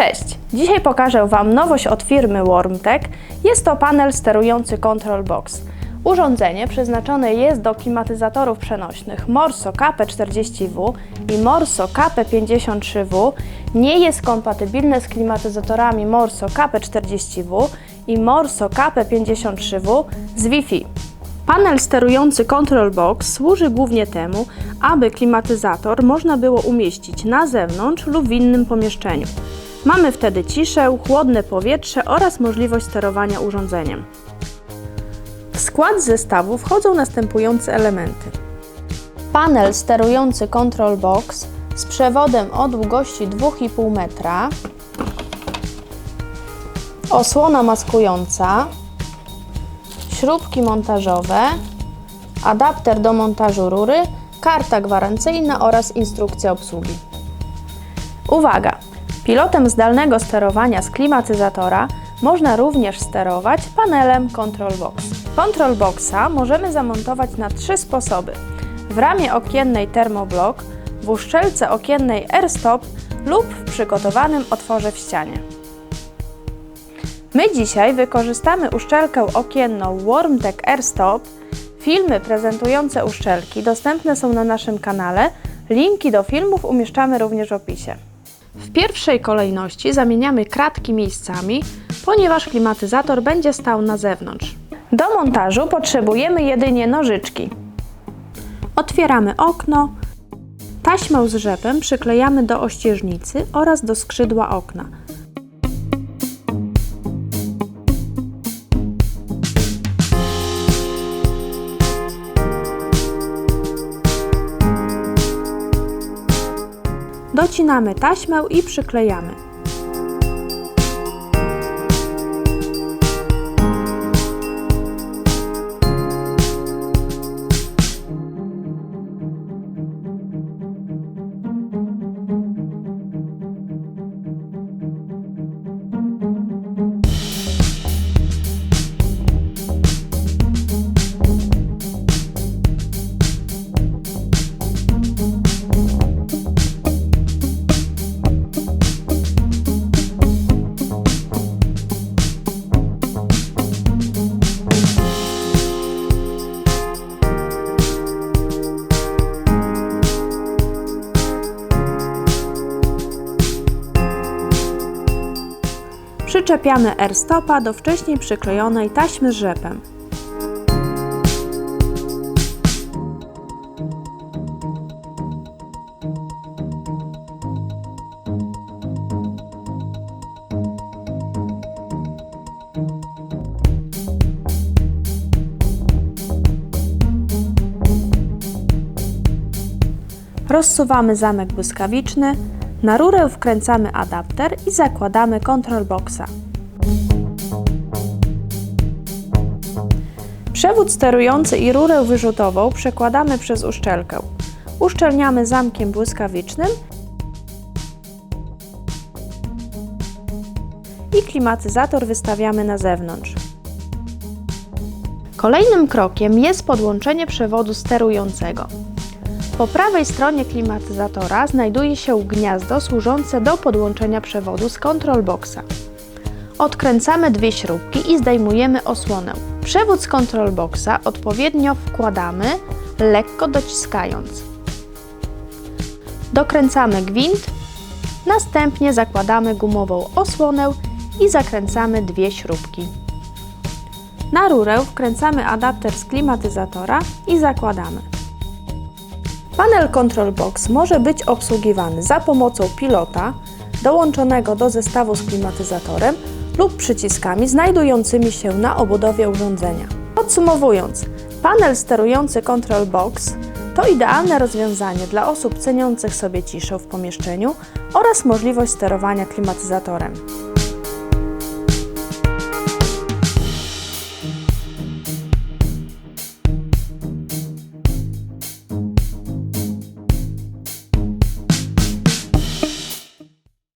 Cześć! Dzisiaj pokażę Wam nowość od firmy Wormtech. Jest to panel sterujący Control Box. Urządzenie przeznaczone jest do klimatyzatorów przenośnych Morso KP40W i Morso KP53W. Nie jest kompatybilne z klimatyzatorami Morso KP40W i Morso KP53W z Wi-Fi. Panel sterujący Control Box służy głównie temu, aby klimatyzator można było umieścić na zewnątrz lub w innym pomieszczeniu. Mamy wtedy ciszę, chłodne powietrze oraz możliwość sterowania urządzeniem. W skład zestawu wchodzą następujące elementy. Panel sterujący Control Box z przewodem o długości 2,5 metra, osłona maskująca, śrubki montażowe, adapter do montażu rury, karta gwarancyjna oraz instrukcja obsługi. Uwaga! Pilotem zdalnego sterowania z klimatyzatora można również sterować panelem Control Box. Control Boxa możemy zamontować na trzy sposoby. W ramie okiennej Thermoblock, w uszczelce okiennej AirStop lub w przygotowanym otworze w ścianie. My dzisiaj wykorzystamy uszczelkę okienną Wormtech AirStop. Filmy prezentujące uszczelki dostępne są na naszym kanale. Linki do filmów umieszczamy również w opisie. W pierwszej kolejności zamieniamy kratki miejscami, ponieważ klimatyzator będzie stał na zewnątrz. Do montażu potrzebujemy jedynie nożyczki. Otwieramy okno, taśmę z rzepem przyklejamy do ościeżnicy oraz do skrzydła okna. Docinamy taśmę i przyklejamy. Przyczepiamy R-stopa do wcześniej przyklejonej taśmy z rzepem. Rozsuwamy zamek błyskawiczny, na rurę wkręcamy adapter i zakładamy control boxa. Przewód sterujący i rurę wyrzutową przekładamy przez uszczelkę. Uszczelniamy zamkiem błyskawicznym i klimatyzator wystawiamy na zewnątrz. Kolejnym krokiem jest podłączenie przewodu sterującego. Po prawej stronie klimatyzatora znajduje się gniazdo służące do podłączenia przewodu z control boxa. Odkręcamy dwie śrubki i zdejmujemy osłonę. Przewód z control boxa odpowiednio wkładamy, lekko dociskając. Dokręcamy gwint, następnie zakładamy gumową osłonę i zakręcamy dwie śrubki. Na rurę wkręcamy adapter z klimatyzatora i zakładamy. Panel Control Box może być obsługiwany za pomocą pilota dołączonego do zestawu z klimatyzatorem lub przyciskami znajdującymi się na obudowie urządzenia. Podsumowując, panel sterujący Control Box to idealne rozwiązanie dla osób ceniących sobie ciszę w pomieszczeniu oraz możliwość sterowania klimatyzatorem.